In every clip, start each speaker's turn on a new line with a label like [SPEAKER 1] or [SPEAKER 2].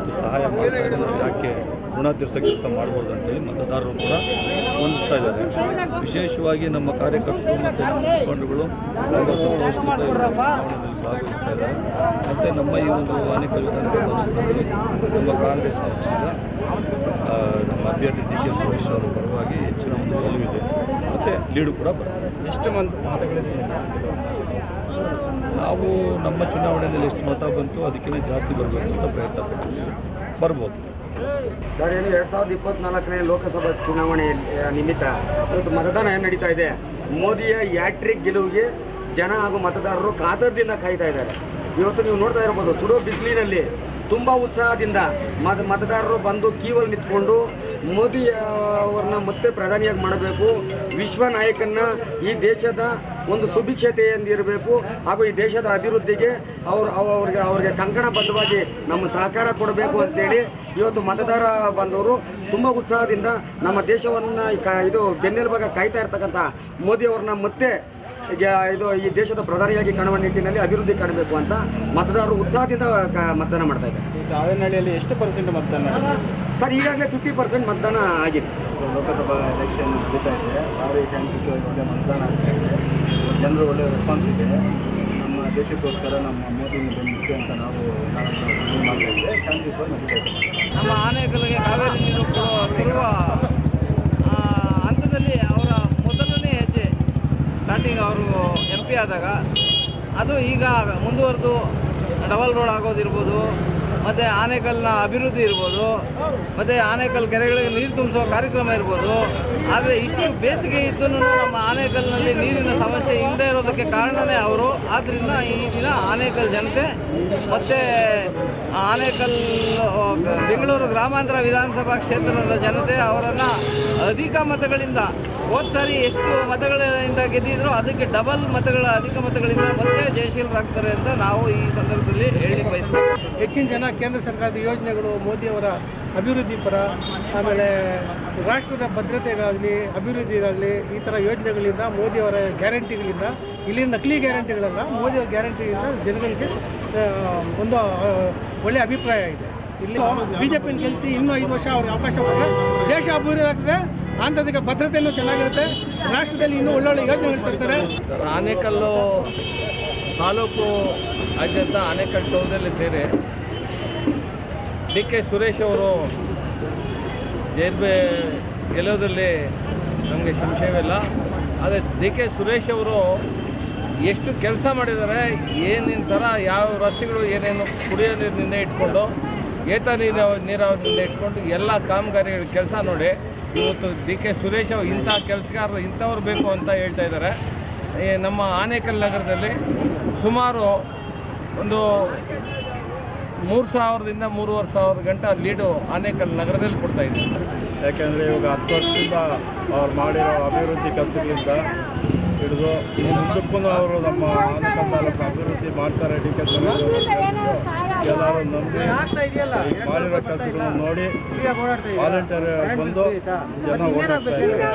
[SPEAKER 1] ಇವತ್ತು ಸಹಾಯ ಮಾಡ್ತಾ ಯಾಕೆ ಋಣ ತೀರ್ಸೋ ಕೆಲಸ ಮಾಡ್ಬೋದು ಅಂತೇಳಿ ಮತದಾರರು ಕೂಡ ಸ್ಪಂದಿಸ್ತಾ ಇದ್ದಾರೆ. ವಿಶೇಷವಾಗಿ ನಮ್ಮ ಕಾರ್ಯಕರ್ತರು ಮತ್ತು ನಮ್ಮ ಮುಖಂಡಗಳು ಭಾಗವಹಿಸ್ತಾ ಇದ್ದಾರೆ. ಮತ್ತು ನಮ್ಮ ಈ ಒಂದು ಅನೇಕ ವಿಧಾನಸಭಾ ಕ್ಷೇತ್ರದಲ್ಲಿ ನಮ್ಮ ಕಾಂಗ್ರೆಸ್ ಪಕ್ಷದ ನಮ್ಮ ಅಭ್ಯರ್ಥಿ ಡಿ ಕೆ ಸುರೇಶ್ ಅವರ ಪರವಾಗಿ ಹೆಚ್ಚಿನ ಒಂದು ಒಲವಿದೆ. ಮತ್ತು ಲೀಡು ಕೂಡ ಬರ್ತದೆ.
[SPEAKER 2] ಎಷ್ಟು ಮಂದಿ ಮತಗಳಿದೆ
[SPEAKER 1] ನಾವು ನಮ್ಮ ಚುನಾವಣೆಯಲ್ಲಿ ಎಷ್ಟು ಮತ ಬಂತು, ಅದಕ್ಕಿಂತ ಜಾಸ್ತಿ ಬರಬೇಕು ಅಂತ ಪ್ರಯತ್ನ ಪಡ್ತೀವಿ ಬರ್ಬೋದು.
[SPEAKER 3] ಸರ್ ಏನು ಎರಡು ಸಾವಿರದ ಇಪ್ಪತ್ನಾಲ್ಕನೇ ಲೋಕಸಭಾ ಚುನಾವಣೆ ನಿಮಿತ್ತ ಇವತ್ತು ಮತದಾನ ಏನು ನಡೀತಾ ಇದೆ? ಮೋದಿಯ ಯಾಟ್ರಿಕ್ ಗೆಲುವಿಗೆ ಜನ ಹಾಗೂ ಮತದಾರರು ಕಾತರದಿಂದ ಕಾಯ್ತಾ ಇದ್ದಾರೆ. ಇವತ್ತು ನೀವು ನೋಡ್ತಾ ಇರ್ಬೋದು ಸುಡೋ ಬಿಸಿಲಿನಲ್ಲಿ ತುಂಬ ಉತ್ಸಾಹದಿಂದ ಮತ, ಮತದಾರರು ಬಂದು ಕೀವಲ್ಲಿ ನಿಂತ್ಕೊಂಡು ಮೋದಿ ಅವ್ರನ್ನ ಮತ್ತೆ ಪ್ರಧಾನಿಯಾಗಿ ಮಾಡಬೇಕು. ವಿಶ್ವ ನಾಯಕನ್ನ ಈ ದೇಶದ ಒಂದು ಸುಭಿಕ್ಷತೆಯಿಂದಿರಬೇಕು. ಹಾಗೂ ಈ ದೇಶದ ಅಭಿವೃದ್ಧಿಗೆ ಅವರು ಅವರಿಗೆ ಅವ್ರಿಗೆ ಕಂಕಣಬದ್ಧವಾಗಿ ನಮ್ಮ ಸಹಕಾರ ಕೊಡಬೇಕು ಅಂತೇಳಿ ಇವತ್ತು ಮತದಾರ ಬಂದವರು ತುಂಬ ಉತ್ಸಾಹದಿಂದ ನಮ್ಮ ದೇಶವನ್ನು ಇದು ಬೆನ್ನೆಲುಬಾಗ ಕಾಯ್ತಾ ಇರ್ತಕ್ಕಂಥ ಮೋದಿ ಅವ್ರನ್ನ ಮತ್ತೆ ಈಗ ಇದು ಈ ದೇಶದ ಪ್ರಧಾನಿಯಾಗಿ ಕಾಣುವ ನಿಟ್ಟಿನಲ್ಲಿ ಅಭಿವೃದ್ಧಿ ಕಾಣಬೇಕು ಅಂತ ಮತದಾರರು ಉತ್ಸಾಹದಿಂದ ಕ- ಮತದಾನ ಮಾಡ್ತಾ ಇದ್ದಾರೆ.
[SPEAKER 2] ಈ ತಾವೇನಹಳ್ಳಿಯಲ್ಲಿ ಎಷ್ಟು ಪರ್ಸೆಂಟ್ ಮತದಾನ
[SPEAKER 3] ಸರ್ ಈಗಾಗಲೇ ಫಿಫ್ಟಿ ಪರ್ಸೆಂಟ್ ಮತದಾನ ಆಗಿದೆ.
[SPEAKER 4] ಲೋಕಸಭಾ ಎಲೆಕ್ಷನ್ ನಡೀತಾ ಇದೆ. ಭಾರಿ ಶಾಂತಿ ಮತದಾನ ಆಗ್ತಾ ಇದೆ. ಜನರು ಒಳ್ಳೆಯ ರೆಸ್ಪಾನ್ಸ್ ಇದೆ. ನಮ್ಮ ದೇಶಕ್ಕೋಸ್ಕರ ನಮ್ಮ ಮೋದಿ ಬೆಂಬಲಿಸಿ ಅಂತ ನಾವು
[SPEAKER 5] ನಮ್ಮ ಆನೆಗಳಿಗೆ ಕಾವೇರಿ ನೀರು ಕೊಡುವ ಹಂತದಲ್ಲಿ ಅವರ ಮೊದಲನೇ ಹೆಜ್ಜೆ ಸ್ಟಾರ್ಟಿಂಗ್ ಅವರು ಎಂ ಪಿ ಆದಾಗ, ಅದು ಈಗ ಮುಂದುವರೆದು ಡಬಲ್ ರೋಡ್ ಆಗೋದಿರ್ಬೋದು, ಮತ್ತು ಆನೆಕಲ್ನ ಅಭಿವೃದ್ಧಿ ಇರ್ಬೋದು ಮತ್ತು ಆನೇಕಲ್ ಕೆರೆಗಳಿಗೆ ನೀರು ತುಂಬಿಸುವ ಕಾರ್ಯಕ್ರಮ ಇರ್ಬೋದು. ಆದರೆ ಇಷ್ಟು ಬೇಸಿಗೆ ಇದ್ದು ನಮ್ಮ ಆನೇಕಲ್ನಲ್ಲಿ ನೀರಿನ ಸಮಸ್ಯೆ ಇಲ್ಲದೆ ಇರೋದಕ್ಕೆ ಕಾರಣವೇ ಅವರು. ಆದ್ದರಿಂದ ಈ ದಿನ ಆನೇಕಲ್ ಜನತೆ ಮತ್ತು ಆನೇಕಲ್ ಬೆಂಗಳೂರು ಗ್ರಾಮಾಂತರ ವಿಧಾನಸಭಾ ಕ್ಷೇತ್ರದ ಜನತೆ ಅವರನ್ನು ಅಧಿಕ ಮತಗಳಿಂದ ಹೋದ ಸಾರಿ ಎಷ್ಟು ಮತಗಳಿಂದ ಗೆದ್ದಿದ್ರು ಅದಕ್ಕೆ ಡಬಲ್ ಮತಗಳ ಅಧಿಕ ಮತಗಳಿಂದ ಮತ್ತೆ ಜಯಶೀಲರಾಗ್ತಾರೆ ಅಂತ ನಾವು ಈ ಸಂದರ್ಭದಲ್ಲಿ ಹೇಳಿ ಬಯಸ್ತೇವೆ.
[SPEAKER 2] ಹೆಚ್ಚಿನ ಜನ ಕೇಂದ್ರ ಸರ್ಕಾರದ ಯೋಜನೆಗಳು ಮೋದಿಯವರ ಅಭಿವೃದ್ಧಿ ಪರ ಆಮೇಲೆ ರಾಷ್ಟ್ರದ ಭದ್ರತೆಗಾಗಲಿ ಅಭಿವೃದ್ಧಿಗಾಗಲಿ ಈ ಥರ ಯೋಜನೆಗಳಿಂದ ಮೋದಿಯವರ ಗ್ಯಾರಂಟಿಗಳಿಂದ ಇಲ್ಲಿ ನಕಲಿ ಗ್ಯಾರಂಟಿಗಳಲ್ಲ ಮೋದಿಯವರ ಗ್ಯಾರಂಟಿಯಿಂದ ಜನಗಳಿಗೆ ಒಂದು ಒಳ್ಳೆಯ ಅಭಿಪ್ರಾಯ ಇದೆ. ಇಲ್ಲಿ ಬಿ ಜೆ ಪಿನ ಗೆಲ್ಲಿಸಿ ಇನ್ನೂ ಐದು ವರ್ಷ ಅವ್ರಿಗೆ ಅವಕಾಶ ಕೊಟ್ಟರೆ ದೇಶ ಅಭಿವೃದ್ಧಿ ಆಗ್ತದೆ. ಆಂತರಿಕ ಭದ್ರತೆಯೂ ಚೆನ್ನಾಗಿರುತ್ತೆ. ರಾಷ್ಟ್ರದಲ್ಲಿ ಇನ್ನೂ ಒಳ್ಳೊಳ್ಳೆ ಯೋಜನೆಗಳು ತರ್ತಾರೆ
[SPEAKER 5] ಆನೇಕಲ್ಲು ತಾಲೂಕು ಆದ್ಯಂತ ಆನೆಕಲ್ ಟೌನಲ್ಲಿ ಸೇರಿ ಡಿ ಕೆ ಸುರೇಶ್ ಅವರು ಜೇರ್ಬೆ ಗೆಲ್ಲೋದ್ರಲ್ಲಿ ನಮಗೆ ಸಂಶಯವಿಲ್ಲ. ಆದರೆ ಡಿ ಕೆ ಸುರೇಶ್ ಅವರು ಎಷ್ಟು ಕೆಲಸ ಮಾಡಿದ್ದಾರೆ, ಏನೇನು ಥರ ಯಾವ ರಸ್ತೆಗಳು, ಏನೇನು ಕುಡಿಯೋ ನೀರಿನಿಂದ ಇಟ್ಕೊಂಡು, ಏತ ನೀರಾವ ನೀರಾವರಿಯಿಂದ ಇಟ್ಕೊಂಡು ಎಲ್ಲ ಕಾಮಗಾರಿಗಳ ಕೆಲಸ ನೋಡಿ ಇವತ್ತು ಡಿ ಕೆ ಸುರೇಶ್ ಅವ್ರು ಇಂಥ ಕೆಲಸಗಾರರು ಇಂಥವ್ರು ಬೇಕು ಅಂತ ಹೇಳ್ತಾ ಇದ್ದಾರೆ. ನಮ್ಮ ಆನೇಕಲ್ ನಗರದಲ್ಲಿ ಸುಮಾರು ಒಂದು ಮೂರು ಸಾವಿರದಿಂದ ಮೂರುವರೆ ಸಾವಿರ ಗಂಟೆ ಲೀಡು ಆನೇಕಲ್ ನಗರದಲ್ಲಿ ಕೊಡ್ತಾ ಇದ್ದೀವಿ
[SPEAKER 4] ಯಾಕೆಂದರೆ ಇವಾಗ ಹತ್ತು ವರ್ಷದಿಂದ ಅವ್ರು ಮಾಡಿರೋ ಅಭಿವೃದ್ಧಿ ಕೆಲಸಗಳಿಂದ ಹಿಡಿದು ಮುಂದಕ್ಕೂ ಅವರು ನಮ್ಮ ಆನೇಕಲ್ ತಾಲೂಕು ಅಭಿವೃದ್ಧಿ ಮಾಡ್ತಾರೆ ಡಿ ಕೆ ಸುರೇಶ್ ಎಲ್ಲರೂ ನಂಬಿ ಮಾಡಿರೋ ಕೆಲಸಗಳನ್ನು ನೋಡಿ ವಾಲಂಟಿಯರ್ ಬಂದು ಜನ ಓಟ್ ಹಾಕ್ತಾ ಇದ್ದಾರೆ.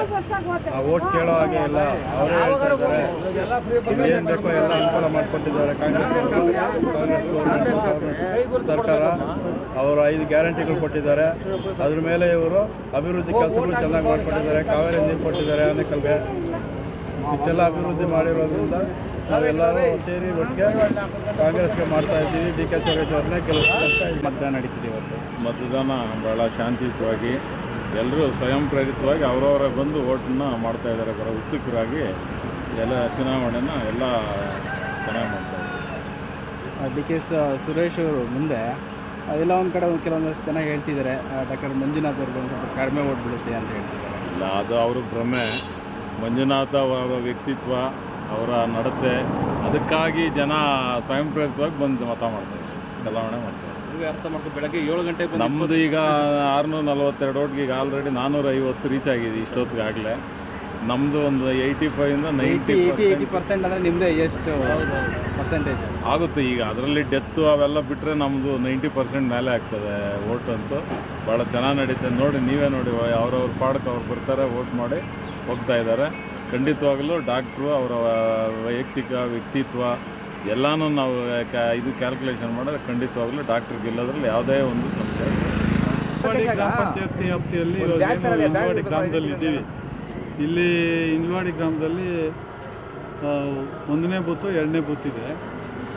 [SPEAKER 4] ಆ ಓಟ್ ಕೇಳೋ ಹಾಗೆ ಇಲ್ಲ. ಅವರೇ ಹೇಳ್ತಾ ಇದ್ದಾರೆ. ಏನು ಬೇಕೋ ಎಲ್ಲ ಅನುಕೂಲ ಮಾಡಿಕೊಟ್ಟಿದ್ದಾರೆ. ಕಾಂಗ್ರೆಸ್ ಕಾಂಗ್ರೆಸ್ ಸರ್ಕಾರ ಅವರು ಐದು ಗ್ಯಾರಂಟಿಗಳು ಕೊಟ್ಟಿದ್ದಾರೆ. ಅದ್ರ ಮೇಲೆ ಇವರು ಅಭಿವೃದ್ಧಿ ಕೆಲಸಗಳು ಚೆನ್ನಾಗಿ ಮಾಡಿಕೊಟ್ಟಿದ್ದಾರೆ. ಕಾವೇರಿ ನೀರು ಕೊಟ್ಟಿದ್ದಾರೆ. ಆನೆಕಲ್ಗೆ ಇಷ್ಟೆಲ್ಲ ಅಭಿವೃದ್ಧಿ ಮಾಡಿರೋದ್ರಿಂದ ನಾವೆಲ್ಲರೂ ಸೇರಿ ಒಟ್ಟಿಗೆ ಕಾಂಗ್ರೆಸ್ಗೆ ಮಾಡ್ತಾ ಇದ್ದೀವಿ. ಡಿ ಕೆ ಸುರೇಶ್ ಅವ್ರನ್ನೇ ಕೆಲಸ ಮತದಾನ ನಡೀತಿದೆ ಇವತ್ತು.
[SPEAKER 6] ಮತದಾನ ಭಾಳ ಶಾಂತಿಯುತವಾಗಿ ಎಲ್ಲರೂ ಸ್ವಯಂ ಪ್ರೇರಿತವಾಗಿ ಅವರವರೇ ಬಂದು ಓಟನ್ನ ಮಾಡ್ತಾ ಇದ್ದಾರೆ. ಬರೋ ಉತ್ಸುಕರಾಗಿ ಎಲ್ಲ ಚುನಾವಣೆನ ಎಲ್ಲ ಚೆನ್ನಾಗಿ ಮಾಡ್ತಾ ಇದ್ದಾರೆ.
[SPEAKER 4] ಡಿ ಕೆ ಸುರೇಶ್ ಅವರು ಮುಂದೆ ಎಲ್ಲ ಒಂದು ಕಡೆ ಒಂದು ಕೆಲವೊಂದಷ್ಟು ಚೆನ್ನಾಗಿ ಹೇಳ್ತಿದ್ದಾರೆ. ಡಾಕ್ಟರ್ ಮಂಜುನಾಥ್ ಅವ್ರಿಗೆ ಒಂದು ಸ್ವಲ್ಪ ಕಡಿಮೆ ಓಟ್ ಬಿಡುತ್ತೆ ಅಂತ ಹೇಳ್ತಿದ್ದಾರೆ.
[SPEAKER 6] ಇಲ್ಲ ಅದು ಅವ್ರ ಭ್ರಮೆ. ಮಂಜುನಾಥ ಅವರ ವ್ಯಕ್ತಿತ್ವ ಅವರ ನಡತೆ ಅದಕ್ಕಾಗಿ ಜನ ಸ್ವಯಂ ಪ್ರೇರಿತವಾಗಿ ಬಂದು ಮತ ಮಾಡ್ತಾರೆ ಚಲಾವಣೆ ಮಾಡ್ತಾರೆ.
[SPEAKER 2] ನೀವೇ ಅರ್ಥ ಮಾಡ್ಕೊಂಡು ಬೆಳಗ್ಗೆ ಏಳು ಗಂಟೆ
[SPEAKER 6] ನಮ್ಮದು ಈಗ ಆರುನೂರ ನಲವತ್ತೆರಡು ಓಟ್ಗೆ ಈಗ ಆಲ್ರೆಡಿ ನಾನ್ನೂರ ಐವತ್ತು ರೀಚ್ ಆಗಿದೆ ಇಷ್ಟೊತ್ತಿಗಾಗಲೇ ನಮ್ಮದು ಒಂದು ಏಯ್ಟಿ ಫೈವಿಂದ ನೈಂಟಿ ಪರ್ಸೆಂಟ್
[SPEAKER 4] ಅಂದರೆ ನಿಮ್ಮದೇ ಎಷ್ಟು ಪರ್ಸೆಂಟೇಜ್
[SPEAKER 6] ಆಗುತ್ತೆ ಈಗ ಅದರಲ್ಲಿ ಡೆತ್ತು ಅವೆಲ್ಲ ಬಿಟ್ಟರೆ ನಮ್ಮದು ನೈಂಟಿ ಪರ್ಸೆಂಟ್ ಮೇಲೆ ಆಗ್ತದೆ ಓಟ್ ಅಂತೂ. ಭಾಳ ಚೆನ್ನಾಗಿ ನಡೀತದೆ ನೋಡಿ ನೀವೇ ನೋಡಿ ಅವ್ರವ್ರ ಪಾಡಕ್ಕೆ ಅವ್ರು ಬರ್ತಾರೆ ಓಟ್ ಮಾಡಿ ಹೋಗ್ತಾ ಇದ್ದಾರೆ. ಖಂಡಿತವಾಗಲೂ ಡಾಕ್ಟ್ರು ಅವರ ವೈಯಕ್ತಿಕ ವ್ಯಕ್ತಿತ್ವ ಎಲ್ಲನೂ ನಾವು ಇದು ಕ್ಯಾಲ್ಕುಲೇಷನ್ ಮಾಡಿದ್ರೆ ಖಂಡಿತವಾಗ್ಲೂ ಡಾಕ್ಟರ್ ಇಲ್ಲದ್ರಲ್ಲಿ ಯಾವುದೇ ಒಂದು ಸಮಸ್ಯೆ ಇಲ್ಲ.
[SPEAKER 7] ಗ್ರಾಮ ಪಂಚಾಯತಿ ವ್ಯಾಪ್ತಿಯಲ್ಲಿ ಇನ್ವಾಡಿ ಗ್ರಾಮದಲ್ಲಿ ಇದ್ದೀವಿ. ಇಲ್ಲಿ ಇನ್ವಾಡಿ ಗ್ರಾಮದಲ್ಲಿ ಒಂದನೇ ಬೂತು ಎರಡನೇ ಬೂತ್ ಇದೆ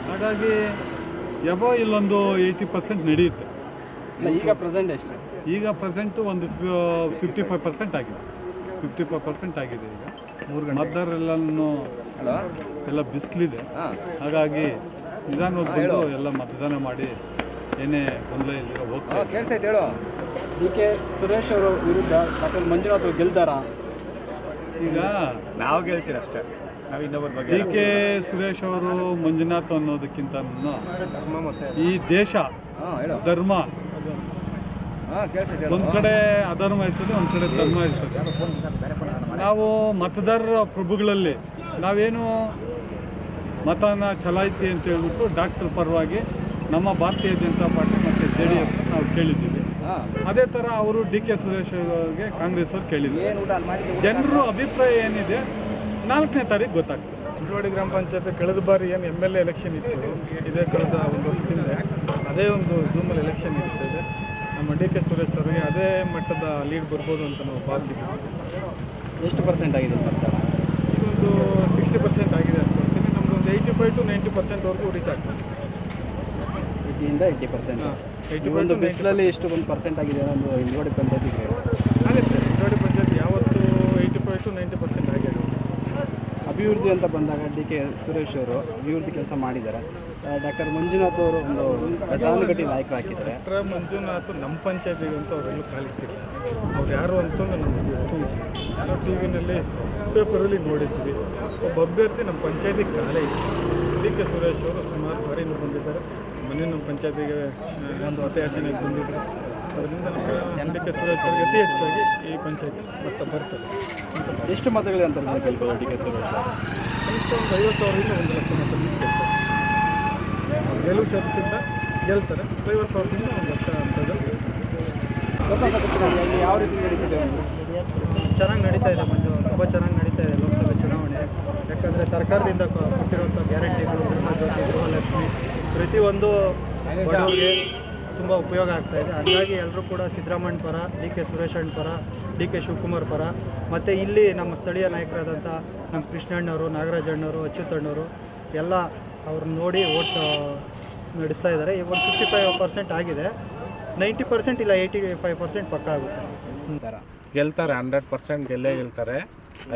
[SPEAKER 7] ಹಾಗಾಗಿ ಎಬೋ ಇಲ್ಲೊಂದು ಏಯ್ಟಿ ಪರ್ಸೆಂಟ್ ನಡೆಯುತ್ತೆ.
[SPEAKER 8] ಈಗ ಪ್ರೆಸೆಂಟ್ ಎಷ್ಟು.
[SPEAKER 7] ಈಗ ಪ್ರೆಸೆಂಟು ಒಂದು ಫಿಫ್ಟಿ ಫೈವ್ ಪರ್ಸೆಂಟ್ ಆಗಿದೆ. ಫಿಫ್ಟಿ ಫೈವ್ ಪರ್ಸೆಂಟ್ ಆಗಿದೆ ಈಗ. ಮೂರು ಮತದಾರರೆಲ್ಲನೂ ಎಲ್ಲ ಬಿಸಿಲಿದೆ. ಹಾಗಾಗಿ ನಿಧಾನವಾಗಿ ಬಂದು ಎಲ್ಲ ಮತದಾನ ಮಾಡಿ ಏನೇ ಗೊಂದಲ ಇಲ್ಲಿರೋ ಹೋಗ್ತಾರೆ
[SPEAKER 8] ಕೇಳ್ತೈತೆ ಹೇಳು. ಡಿ ಕೆ ಸುರೇಶ್ ಅವರು ವಿರುದ್ಧ ಡಾಕ್ಟರ್ ಮಂಜುನಾಥ್ ಅವರು ಗೆಲ್ತಾರಾ?
[SPEAKER 7] ಈಗ
[SPEAKER 8] ನಾವು ಗೆಲ್ತೀರ ಅಷ್ಟೇ. ನಾವು ಇನ್ನೊಬ್ಬರ ಬಗ್ಗೆ
[SPEAKER 7] ಡಿ ಕೆ ಸುರೇಶ್ ಅವರು ಮಂಜುನಾಥ್ ಅನ್ನೋದಕ್ಕಿಂತ
[SPEAKER 8] ಧರ್ಮ ಮತ್ತೆ.
[SPEAKER 7] ಈ ದೇಶ ಧರ್ಮ ಒಂದ್ ಕಡೆ ಅಧರ್ಮ ಇರ್ತದೆ ಒಂದ್ ಕಡೆ ಧರ್ಮ ಇರ್ತದೆ ನಾವು ಮತದಾರರ ಪ್ರಭುಗಳಲ್ಲಿ ನಾವೇನು ಮತನ ಚಲಾಯಿಸಿ ಅಂತ ಹೇಳ್ಬಿಟ್ಟು ಡಾಕ್ಟರ್ ಪರವಾಗಿ ನಮ್ಮ ಭಾರತೀಯ ಜನತಾ ಪಾರ್ಟಿ ಮತ್ತು ಜೆ ಡಿ ಎಸ್ ನಾವು ಕೇಳಿದ್ದೀವಿ. ಅದೇ ಥರ ಅವರು ಡಿ ಕೆ ಸುರೇಶ್ ಅವರಿಗೆ ಕಾಂಗ್ರೆಸ್ ಅವ್ರು ಕೇಳಿದ್ರು ಜನರು ಅಭಿಪ್ರಾಯ ಏನಿದೆ ನಾಲ್ಕನೇ ತಾರೀಕು ಗೊತ್ತಾಗ್ತದೆ.
[SPEAKER 9] ಕುಂಟವಾಡಿ ಗ್ರಾಮ ಪಂಚಾಯತ್ ಕಳೆದ ಬಾರಿ ಏನು ಎಂ ಎಲ್ ಎ ಎಲೆಕ್ಷನ್ ಇತ್ತು ಇದೇ ಕಳೆದ ಒಂದು ವರ್ಷದಿಂದ ಅದೇ ಒಂದು ಜೂಮಲ್ಲಿ ಎಲೆಕ್ಷನ್ ಇರ್ತದೆ. ನಮ್ಮ ಡಿ ಕೆ ಸುರೇಶ್ ಅವರಿಗೆ ಅದೇ ಮಟ್ಟದ ಲೀಡ್ ಬರ್ಬೋದು ಅಂತ ನಾವು ಭಾವಿಸಿದ್ವಿ
[SPEAKER 8] ಎಷ್ಟು ಪರ್ಸೆಂಟ್ ಆಗಿದೆ
[SPEAKER 9] ಇದೊಂದು ಸಿಕ್ಸ್ಟಿ ಪರ್ಸೆಂಟ್ ಆಗಿದೆ ಅನ್ಕೊಳ್ತೀನಿ ನಮ್ಮದು ಒಂದು ಏಯ್ಟಿ ಫೈವ್ ಟು ನೈಂಟಿ ಪರ್ಸೆಂಟ್ವರೆಗೂ ರೀಚ್ ಆಗ್ತದೆ.
[SPEAKER 8] ಏಯ್ಟಿಯಿಂದ ಏಯ್ಟಿ ಪರ್ಸೆಂಟ್
[SPEAKER 9] ಏಯ್ಟಿ
[SPEAKER 8] ಒಂದು ಬಿಸಿಲಲ್ಲಿ ಎಷ್ಟು ಒಂದು ಪರ್ಸೆಂಟ್ ಆಗಿದೆ ಒಂದು ಇಲ್ವಾಡಿ ಪಂಚಾಯತಿಗೆ
[SPEAKER 9] ಆಗುತ್ತೆ ಕುಂಟವಾಡಿ ಪಂಚಾಯತ್ ಯಾವತ್ತು eighty five to ninety percent ಆಗಿದೆ.
[SPEAKER 8] ಅಭಿವೃದ್ಧಿ ಅಂತ ಬಂದಾಗ ಡಿ ಕೆ ಸುರೇಶ್ ಅವರು ಅಭಿವೃದ್ಧಿ ಕೆಲಸ ಮಾಡಿದ್ದಾರೆ. ಡಾಕ್ಟರ್ ಮಂಜುನಾಥ್ ಅವರು ಒಂದು ಪ್ರಧಾನಗಟ್ಟಿ ನಾಯಕ ಹಾಕಿದ್ದಾರೆ
[SPEAKER 9] ಡಾಕ್ಟರ್ ಮಂಜುನಾಥ್ ನಮ್ಮ ಪಂಚಾಯತಿಗಂತೂ ಅವರೆಲ್ಲೂ ಕಾಲಿಕ್ತಿಲ್ಲ ಅವ್ರು ಯಾರು ಅಂತಂದು ನಮಗೆ ಟಿವಿ ಇಲ್ಲ. ನಾವು ಟಿ ವಿನಲ್ಲಿ ಪೇಪರಲ್ಲಿ ನೋಡಿದ್ವಿ. ಒಬ್ಬ ಅಭ್ಯರ್ಥಿ ನಮ್ಮ ಪಂಚಾಯತಿಗೆ ಕಾಲೇ ಇತ್ತು ಡಿ ಕೆ ಸುರೇಶ್ ಅವರು ಸುಮಾರು ಬಾರಿಯಿಂದ ಬಂದಿದ್ದಾರೆ. ಮೊನ್ನೆ ನಮ್ಮ ಪಂಚಾಯತಿಗೆ ಒಂದು ಮತಯಾಚನೆಗೆ ಬಂದಿದ್ದರು ಅದರಿಂದ ನಮ್ಮ ಡಿ ಕೆ ಸುರೇಶ್ ಅವರಿಗೆ ಅತಿ ಹೆಚ್ಚಾಗಿ ಈ ಪಂಚಾಯತಿ ಮತ್ತೆ ಬರ್ತದೆ. ಅಂತ
[SPEAKER 8] ಎಷ್ಟು ಮತಗಳಿದೆ ಅಂತ ನಾನು ಕೇಳ್ಬೋದು ಡಿ ಕೆ ಸುರೇಶ್
[SPEAKER 9] ಕನಿಷ್ಠ ಒಂದು ಐವತ್ತು ಸಾವಿರದಿಂದ ಒಂದು ಲಕ್ಷ ಮತ ಗೆಲುವು ಶತಸಿದ್ಧ ಗೆಲ್ತಾರೆ. ಐವತ್ತು ಸಾವಿರದಿಂದ ಒಂದು ಲಕ್ಷ ಅಂತದಲ್ಲಿ
[SPEAKER 8] ಯಾವ ರೀತಿ ನಡೀತಿದೆ
[SPEAKER 9] ಚೆನ್ನಾಗಿ ನಡೀತಾ ಇದೆ ಮಂಜು. ತುಂಬ ಚೆನ್ನಾಗಿ ನಡೀತಾ ಇದೆ ಲೋಕಸಭೆ ಚುನಾವಣೆ. ಯಾಕಂದರೆ ಸರ್ಕಾರದಿಂದ ಕೊಟ್ಟಿರುವಂಥ ಗ್ಯಾರಂಟಿಗಳು ಗೃಹಲಕ್ಷ್ಮಿ, ಪ್ರತಿಯೊಂದು ಬಡವರಿಗೆ ತುಂಬ ಉಪಯೋಗ ಆಗ್ತಾ ಇದೆ. ಹಾಗಾಗಿ ಎಲ್ಲರೂ ಕೂಡ ಸಿದ್ದರಾಮಯ್ಯ ಪರ, ಡಿ ಕೆ ಸುರೇಶ್ ಅಣ್ಣ ಪರ, ಡಿ ಕೆ ಶಿವಕುಮಾರ್ ಪರ, ಮತ್ತು ಇಲ್ಲಿ ನಮ್ಮ ಸ್ಥಳೀಯ ನಾಯಕರಾದಂಥ ನಮ್ಮ ಕೃಷ್ಣಣ್ಣವರು, ನಾಗರಾಜಣ್ಣವರು, ಅಚ್ಯುತಣ್ಣವರು, ಎಲ್ಲ ಅವ್ರನ್ನ ನೋಡಿ ಓಟ್ ನಡೆಸ್ತಾ ಇದ್ದಾರೆ. ಈಗ ಒಂದು ಫಿಫ್ಟಿ ಫೈವ್ ಪರ್ಸೆಂಟ್ ಆಗಿದೆ. ನೈಂಟಿ ಪರ್ಸೆಂಟ್ ಇಲ್ಲ ಏಯ್ಟಿ ಫೈವ್ ಪರ್ಸೆಂಟ್ ಪಕ್ಕ ಆಗುತ್ತೆ.
[SPEAKER 10] ಗೆಲ್ತಾರೆ ಹಂಡ್ರೆಡ್ ಪರ್ಸೆಂಟ್ ಗೆಲ್ಲೇ ಗೆಲ್ತಾರೆ.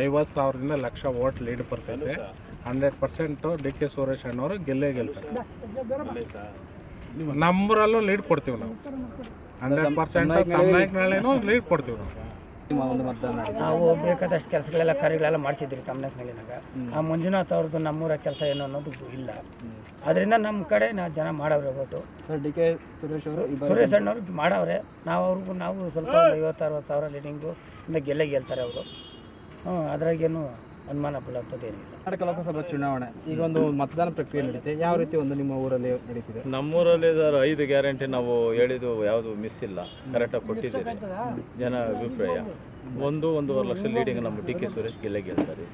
[SPEAKER 10] ಐವತ್ತು ಸಾವಿರದಿಂದ ಲಕ್ಷ ಓಟ್ ಲೀಡ್ ಬರ್ತೈತೆ. Hundred percent D K Suresh ಅಣ್ಣವರು ಗೆಲ್ಲೇ ಗೆಲ್ತಾರೆ. ನಮ್ಮೂರಲ್ಲೂ ಲೀಡ್ ಕೊಡ್ತೀವಿ ನಾವು. ಹಂಡ್ರೆಡ್ ಪರ್ಸೆಂಟ್ ತಮ್ಮನಾಯ್ಕನಳ್ಳಿನೂ ಲೀಡ್ ಕೊಡ್ತೀವಿ ನಾವು.
[SPEAKER 11] ನಾವು ಬೇಕಾದಷ್ಟು ಕೆಲಸಗಳೆಲ್ಲ ಕಾರ್ಯಗಳೆಲ್ಲ ಮಾಡಿಸಿದ್ರಿ ತಮ್ಮನಕ್ನಲ್ಲಿನಾಗ ಆ ಮಂಜುನಾಥ್ ಅವ್ರದ್ದು ನಮ್ಮೂರ ಕೆಲಸ ಏನು ಅನ್ನೋದು ಇಲ್ಲ. ಅದರಿಂದ ನಮ್ಮ ಕಡೆ ನಾವು ಜನ ಮಾಡವ್ರೆ
[SPEAKER 8] ಸರ್ ಡಿ ಕೆ ಸುರೇಶ್ ಅವರು
[SPEAKER 11] ಸುರೇಶ್ ಅಣ್ಣವ್ರು ಮಾಡವ್ರೆ. ನಾವು ಅವ್ರಿಗೂ ನಾವು ಸ್ವಲ್ಪ ಐವತ್ತು ಅರವತ್ತು ಸಾವಿರ ಲೀಡಿಂಗು ಇಂದ ಗೆಲ್ಲೇ ಗೆಲ್ತಾರೆ ಅವರು. ಹ್ಞೂ ಅದ್ರಾಗೇನು ಅನುಮಾನ
[SPEAKER 8] ಕರ್ನಾಟಕ ಲೋಕಸಭಾ ಚುನಾವಣೆ ಈಗ ಒಂದು ಮತದಾನ ಪ್ರಕ್ರಿಯೆ ನಡೀತಿದೆ ಯಾವ ರೀತಿ ಒಂದು ನಿಮ್ಮ ಊರಲ್ಲಿ ನಡೀತಿದೆ?
[SPEAKER 6] ನಮ್ಮೂರಲ್ಲಿ ಸರ್ ಐದು ಗ್ಯಾರಂಟಿ ನಾವು ಹೇಳಿದ್ದು ಯಾವುದು ಮಿಸ್ ಇಲ್ಲ. ಕರೆಕ್ಟಾಗಿ ಕೊಟ್ಟಿದ್ದೀರಿ. ಜನ ಅಭಿಪ್ರಾಯ. ಒಂದು ಒಂದೂವರೆ ಲಕ್ಷ ಲೀಡಿಂಗ್ ನಮ್ಮ ಡಿ ಕೆ ಸುರೇಶ್ ಗೆಲ್ಲೇ ಗೆಲ್ತಾರೆ.